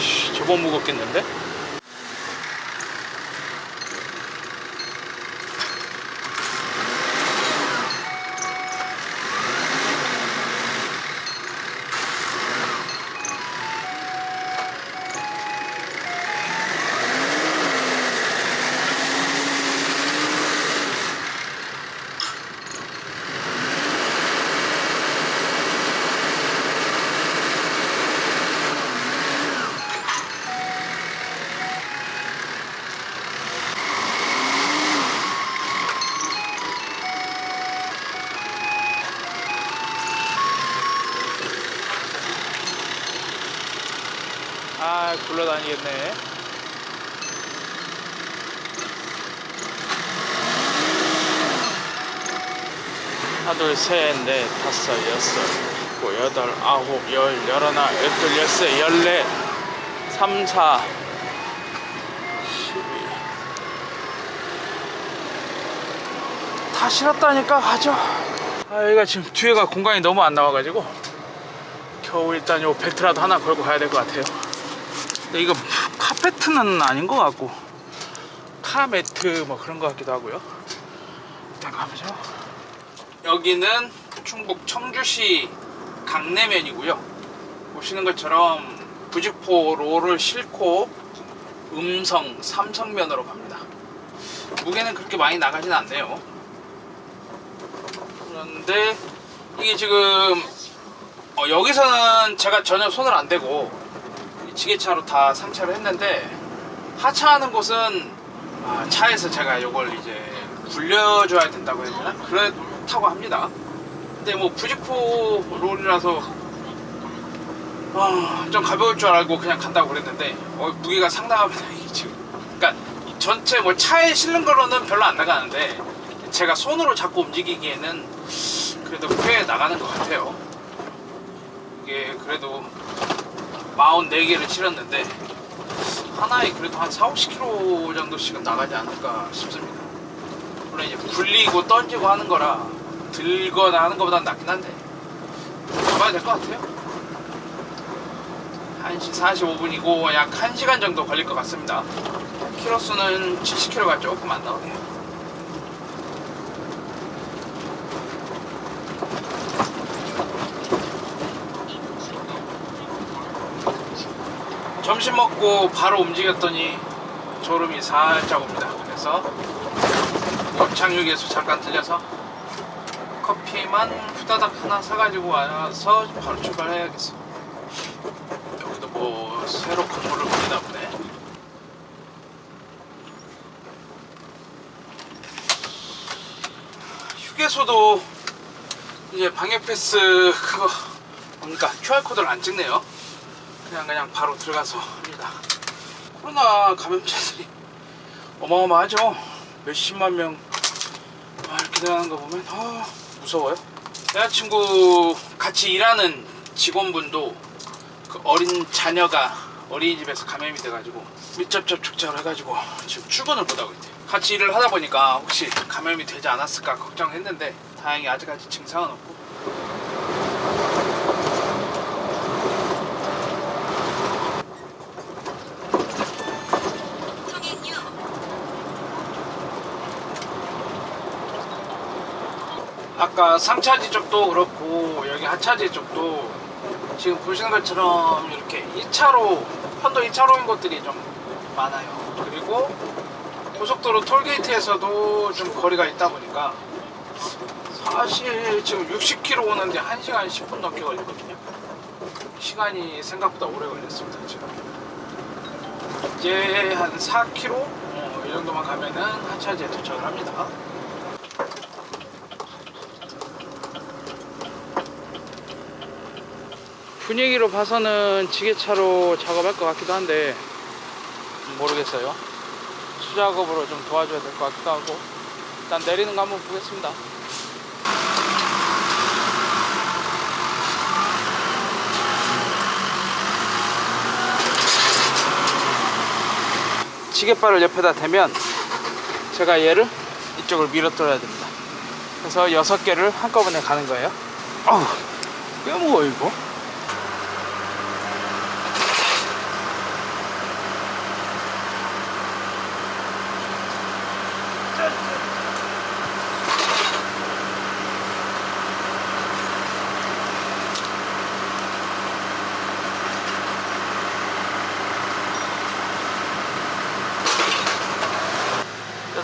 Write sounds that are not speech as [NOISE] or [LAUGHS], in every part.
씨, 제법 무겁겠는데? 굴러다니겠네. 하나, 둘, 셋, 넷, 다섯, 여섯, 일곱, 여덟, 아홉, 열, 열하나, 열둘, 열세, 열넷, 삼, 사, 십이. 다 실었다니까 가죠. 아, 여기가 지금 뒤에가 공간이 너무 안 나와가지고 겨우 일단 요 벨트라도 하나 걸고 가야 될 것 같아요. 근데 이거 카페트는 아닌 것 같고 카매트 뭐 그런 것 같기도 하고요. 일단 가보죠. 여기는 충북 청주시 강내면이고요. 보시는 것처럼 부직포로를 싣고 음성 삼성면으로 갑니다. 무게는 그렇게 많이 나가진 않네요. 그런데 이게 지금 어, 여기서는 제가 전혀 손을 안 대고 이 지게차로 다 상차를 했는데 하차하는 곳은 아, 차에서 제가 이걸 이제 굴려줘야 된다고 해야 되나? 그렇다고 합니다. 근데 뭐 부직포 롤이라서 아, 좀 가벼울 줄 알고 그냥 간다고 그랬는데 어, 무게가 상당합니다 [LAUGHS] 이게 지금. 그러니까 이 전체 뭐 차에 실는 거로는 별로 안 나가는데 제가 손으로 잡고 움직이기에는 그래도 꽤 나가는 것 같아요. 이게 그래도 44개를 실었는데 하나에 그래도 한 4, 50kg 정도씩은 나가지 않을까 싶습니다. 물론 이제 굴리고 던지고 하는 거라 들거나 하는 것보다는 낫긴 한데 잡아야 될 것 같아요. 1시 45분이고 약 1시간 정도 걸릴 것 같습니다. 키로수는 70kg가 조금 안 나오네요. 점심 먹고 바로 움직였더니 졸음이 살짝 옵니다. 그래서 원창육에서 잠깐 들려서 커피만 후다닥 하나 사가지고 와서 바로 출발해야겠어. 여기도 뭐 새로 건물을 보이나 보네. 휴게소도 이제 방역 패스 그거 뭡니까 QR 코드를 안 찍네요. 그냥 그냥 바로 들어가서 합니다. 코로나 감염자들이 어마어마하죠. 몇십만 명 아, 이렇게 되는 거 보면 아, 무서워요. 여자친구 같이 일하는 직원분도 그 어린 자녀가 어린이집에서 감염이 돼가지고 밀접 접촉자로 해가지고 지금 출근을 못하고 있대요. 같이 일을 하다 보니까 혹시 감염이 되지 않았을까 걱정했는데 다행히 아직까지 증상은 없고 아까 상차지 쪽도 그렇고 여기 하차지 쪽도 지금 보시는 것처럼 이렇게 2차로 편도 2차로인 곳들이 좀 많아요. 그리고 고속도로 톨게이트에서도 좀 거리가 있다 보니까 사실 지금 60km 오는데 1시간 10분 넘게 걸리거든요. 시간이 생각보다 오래 걸렸습니다 지금. 이제 한 4km 어, 이 정도만 가면은 하차지에 도착을 합니다 분위기로 봐서는 지게차로 작업할 것 같기도 한데 모르겠어요. 수작업으로 좀 도와줘야 될 것 같기도 하고 일단 내리는 거 한번 보겠습니다. 지게발을 옆에다 대면 제가 얘를 이쪽을 밀어떨어야 됩니다. 그래서 여섯 개를 한꺼번에 가는 거예요. 어우, 꽤 무거워 이거.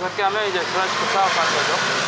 작게 하면 이제 드라이스코 싹 가는 거죠.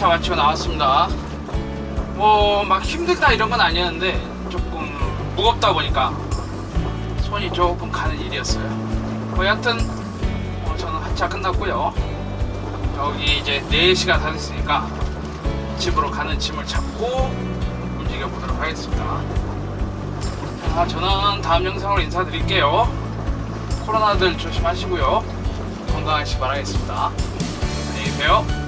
하차 마치고 나왔습니다. 뭐 막 힘들다 이런 건 아니었는데 조금 무겁다 보니까 손이 조금 가는 일이었어요. 뭐 여하튼 어, 저는 하차 끝났고요. 여기 이제 4시가 다 됐으니까 집으로 가는 짐을 잡고 움직여 보도록 하겠습니다. 자, 저는 다음 영상으로 인사드릴게요. 코로나들 조심하시고요. 건강하시기 바라겠습니다. 안녕히 계세요.